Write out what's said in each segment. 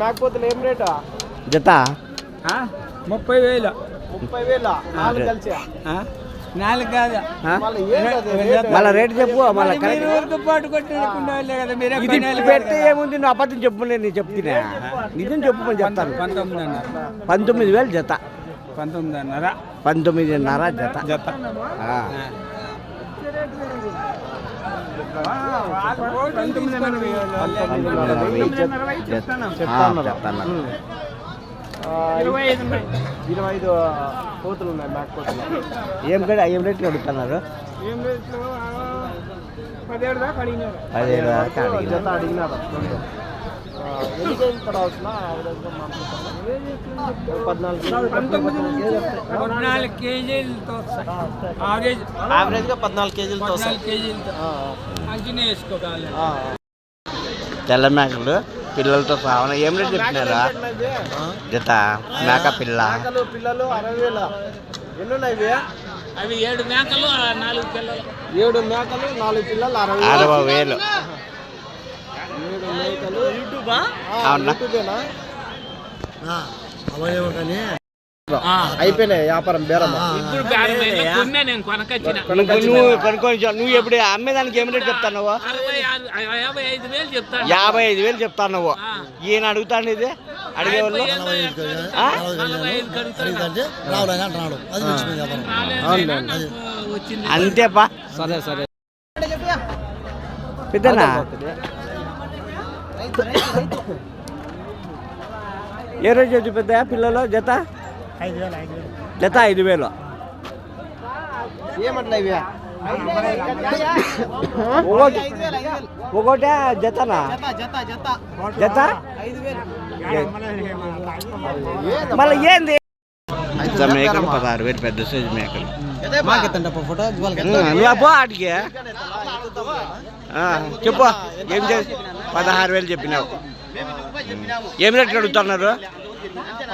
మేకపోతులు ఏం రేటా? జత? ముప్పై వేలు. ముప్పై వేల? నాలుగు కలిసి? నాలుగు కాదు. మళ్ళీ ఏంటది రేటు? మళ్ళీ రేటు చెప్పు మళ్ళీ పాటు కదా మీరే ఇది పెడితే ఏముంది? నువ్వు అబద్ధం చెప్పు నేను చెప్తున్నా నిజం చెప్పు అని చెప్తాను. పంతొమ్మిది పంతొమ్మిది వేలు జత. పంతొమ్మిదిన్నర. పంతొమ్మిదిన్నర జత. జత. ఇరవై ఐదు కోతులు ఉన్నాయి మేకపోతులు ఏం రేట్ ఏం రేట్లు అడుగుతున్నారు? పదిహేడు దాకా అడిగినారు పదిహేడు జత పద్నాలుగు కేజీలతో ఆవరేజ్ యావరేజ్గా పద్నాలుగు కేజీలతో కేజీలతో. తెల్ల మేకలు పిల్లలతో సావన ఏం రేట్ చెప్తున్నారా ఆ. జత మేక పిల్ల. పిల్లలు అరవై వేల. ఎన్ని ఉన్నాయి? అవి ఏడు మేకలు నాలుగు పిల్లలు. ఏడు మేకలు నాలుగు పిల్లలు అరవై వేలు. అరవై వేలు. ఏడు మేకలు. యూట్యూబా? అవునా? అయిపోయినాయి వ్యాపారం బేరమ్మా. ఇప్పుడు కొన్నా నేను కొనకొచ్చిన. నువ్వు కొనుక్కొని నువ్వు ఎప్పుడు అమ్మేదానికి ఏం రేట్ చెప్తాను యాభై ఐదు వేలు చెప్తాను యాభై ఐదు వేలు చెప్తాను నువ్వు. ఈయన అడుగుతాను ఇది? అడిగేవాళ్ళు అంతేపా. సరే సరే. పెద్దనా? ఏ రోజు వచ్చి పెద్ద పిల్లలు జత? జత ఐదు వేలు. ఏమట్లా ఇవి? ఒకటి. జతనా? జత మళ్ళీ ఏంది? మేకలు పదహారు వేలు పెద్ద సైజు మేకలు. ఫోటో నువ్వు ఆటికి చెప్పు. ఏం చేసి పదహారు వేలు చెప్పినావు? ఏం రేట్లు అడుగుతున్నారు?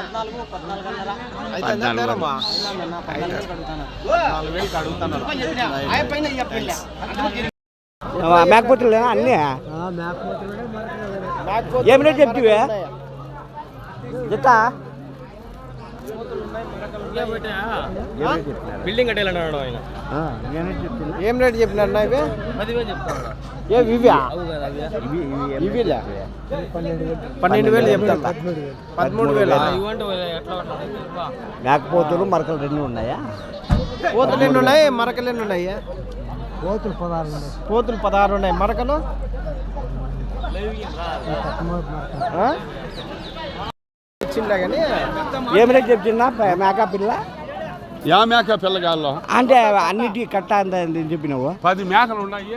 పద్నాలుగు వేలు. నాలుగు వేలకు అడుగుతున్నారు ఆ, మేకపోతులు అన్నీ ఏం రేట్ చెప్తివే? జత బిల్డింగ్ కట్టాలన్నాడు ఆయన. ఏం రేట్ నా ఇవి? ఇవి ఇవి? పన్నెండు వేలు చెప్తా పదమూడు వేలు. మేకపోతులు మరకలు రెండు ఉన్నాయా? పోతులు ఎన్ని ఉన్నాయి? మరకలు ఎన్ని ఉన్నాయి? పోతులు పదహారు పోతులు పదహారు ఉన్నాయి. మరకలు? ఇచ్చిండ్లే కానీ ఏం రేట్ చెప్తున్నా? మేక పిల్ల? యా మేక పిల్లగాల్లో అంటే అన్నిటి కట్ట అంత ఎంత చెప్పినావు? పది మేకలు ఉన్నాయి.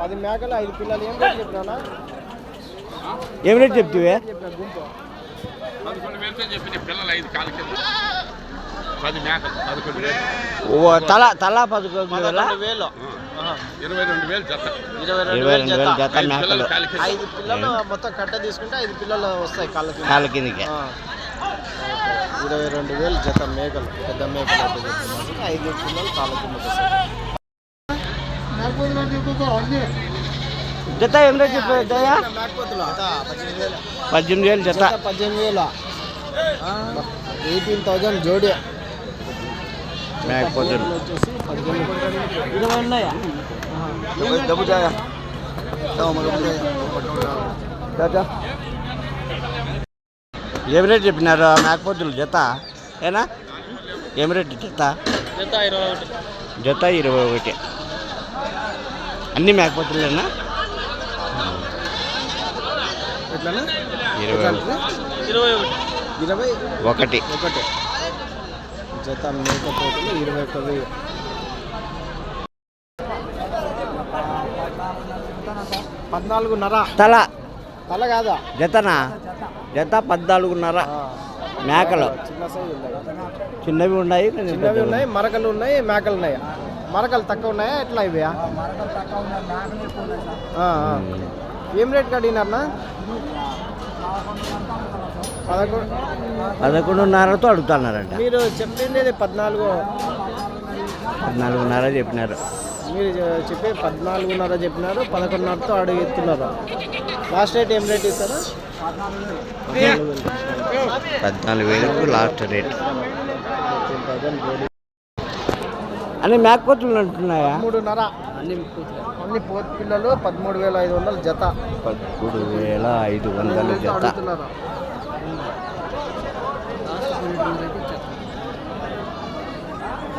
పది మేకలు ఐదు పిల్లలు ఏం రేట్ చెప్పినా ఏం రేట్ చెప్తివే? తల తల పదకొండు వేల. ఇరవై రెండు వేలు జత. ఇరవై రెండు వేలు మేకలు. కింద. ఐదు పిల్లలు మొత్తం కట్ట తీసుకుంటే ఐదు పిల్లలు వస్తాయి కళ్ళకి కాళ్ళ కిందకి. ఆ. ఇరవై రెండు వేలు జత మేకలు పెద్ద మేకలు చెప్తున్నారు ఐదు పిల్లలు కాళ్ళ కింద వస్తాయి. జత ఏం రేట్ పద్దెనిమిది వేలు. పద్దెనిమిది వేలు జత. పద్దెనిమిది వేలు. ఎయిటీన్ థౌజండ్ జోడి. మేకపోతులు. వచ్చేసి పద్దెనిమిది ఇరవై ఉన్నాయా ఏం రేట్ చెప్పినారు? మేకపోతులు జత? ఏనా? ఏం రేట్ జత? జత ఇరవై ఒకటి. జత ఇరవై ఒకటి. అన్ని మేకపోతులేనా? ఎట్లనా? ఇరవై ఇరవై ఒకటి. ఇరవై ఒకటి. ఒకటి. జత మేకపోతులు ఇరవై ఒక్క పద్నాలుగున్నర. తల. తల కాదా? జతనా? జత పద్నాలుగున్నర. మేకలు. చిన్నవి ఉన్నాయి చిన్నవి ఉన్నాయి మరకలు ఉన్నాయి మేకలు ఉన్నాయి? మరకలు తక్కువ ఉన్నాయా? ఎట్లా ఇవి. ఏం రేట్ కడిగినారనా పదకొండు. పదకొండున్నరతో అడుగుతున్నారంట. మీరు చెప్పిండేది పద్నాలుగు. పద్నాలుగున్నర చెప్పినారు. మీరు చెప్పే పద్నాలుగున్నర చెప్పినారు పదకొండున్నరతో అడుగు ఎత్తున్నారు? లాస్ట్ రేట్ ఏం రేట్ ఇస్తారా? పద్నాలుగు వేలకు లాస్ట్ రేట్. అన్ని మేకపోతులు అంటున్నాయా? మూడున్నర అన్ని అన్ని పోతు పిల్లలు పదమూడు వేల ఐదు వందలు జత. పదమూడు వేల ఐదు వందల జత.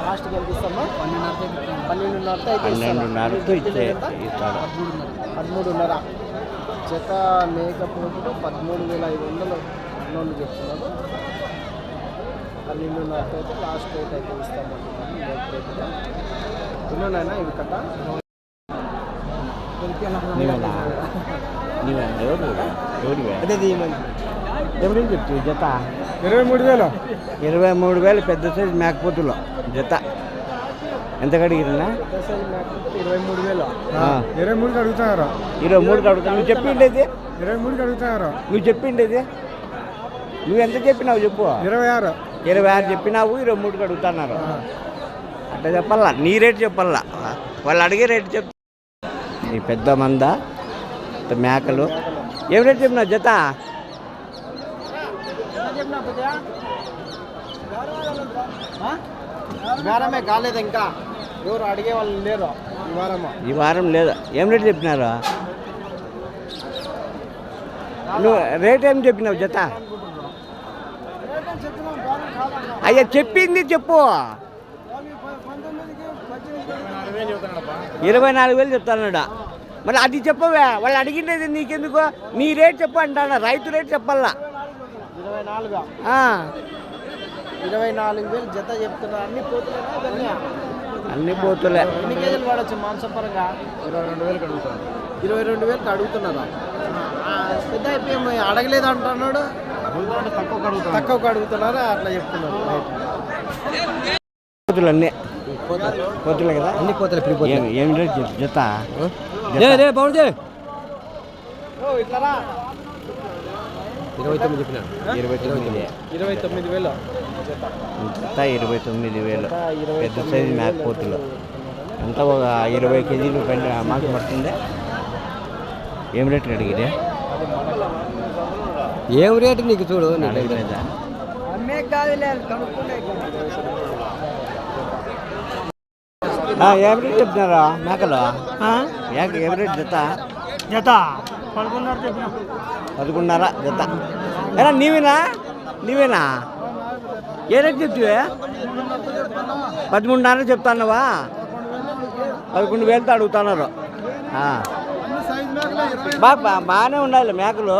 అడుగుతున్నారు లాస్ట్ ఎంత ఇస్తామా. పన్నెండున్నరతో అయితే? పన్నెండున్నరతో ఇచ్చే? ఇస్తాడు. పదమూడున్నర. జత మేకపోతులు పదమూడు వేల ఐదు వందలు అన్నోళ్ళు చెప్తున్నారు పన్నెండున్నరతో అయితే లాస్ట్ రేట్ అయితే ఇస్తామంటున్నాను ఎన్నున్నాయినా ఇవి కట్ట? ఎవరు చెప్తావు జత? ఇరవై మూడు వేలు. ఇరవై మూడు వేలు పెద్ద సైజు మేకపోతులు. జత. ఎంత కడిగిరన్నా ఇరవై మూడు వేలు. ఇరవై మూడుకి అడుగుతున్నారు. ఇరవై మూడు కడుగుతావు నువ్వు చెప్పిండేది ఇరవై మూడుకి అడుగుతున్నారు. నువ్వు చెప్పిండేది నువ్వు ఎంత చెప్పినావు చెప్పు. ఇరవై ఆరు. ఇరవై ఆరు చెప్పినావు ఇరవై మూడుకి అడుగుతున్నారు. అట్లా చెప్పాలా? నీ రేట్ చెప్పాలా? వాళ్ళు అడిగే రేట్ చెప్ ఈ పెద్ద మంద మేకలు. ఏం రేట్ చెప్పినావు జత? వారమే కాలేదు ఇంకా. ఎవరు అడిగే వాళ్ళు లేరు ఈ వారము. ఈ వారం లేదా. ఏం రేట్ చెప్పినారు? నువ్వు రేట్ ఏం చెప్పినావు జత? అయ్యా చెప్పింది చెప్పు. ఇరవై నాలుగు వేలు చెప్తాన్నాడా మరి అది చెప్పవే. వాళ్ళు అడిగినది నీకెందుకు? నీ రేట్ చెప్పు అంటాడా రైతు రేట్ చెప్పాలా? ఇరవై నాలుగు? వేలు జత చెప్తున్నారు అన్ని పోతున్నాయి ఇవన్నీ? అన్ని పోతులే. ఎన్ని కేజీలు వాడచ్చు మాంసపరంగా? ఇరవై రెండు వేలకు అడుగుతారు ఇరవై రెండు వేలకు అడుగుతున్నారా? పెద్ద అయిపోయి. అడగలేదు అంటున్నాడు. తక్కువ అడుగుతున్నారా అట్లా చెప్తున్నారు. పోతులు? అన్నీ పోతులే కదా? అన్ని పోతలు ఏం ఏం రేట్ జత? రా. ఇరవై తొమ్మిది ఇరవై తొమ్మిది వేలు జత జత ఇరవై తొమ్మిది వేలు. ఇరవై పెద్ద తొమ్మిది సైజు వేలు. మేకపోతులు. అంతా ఒక ఇరవై కేజీలు పైన మాకు పడుతుంది? ఏం రేట్ అడిగితే ఏం రేటు నీకు చూడు? అడగలేదా? అమ్మే కాదులే కనుక్కుంటే ఆ, ఏం రేట్ చెప్తున్నారా? మేకలు? మేక ఏం రేట్ జత? జత. పదకొండున్నర జత ఏనా నీవేనా? నీవేనా? ఏ రేట్ చెప్తివే? పదమూడున్నర చెప్తాన్నావా? పదకొండు వేలతో అడుగుతున్నారు. బాగా బాగానే ఉండాలి మేకలు.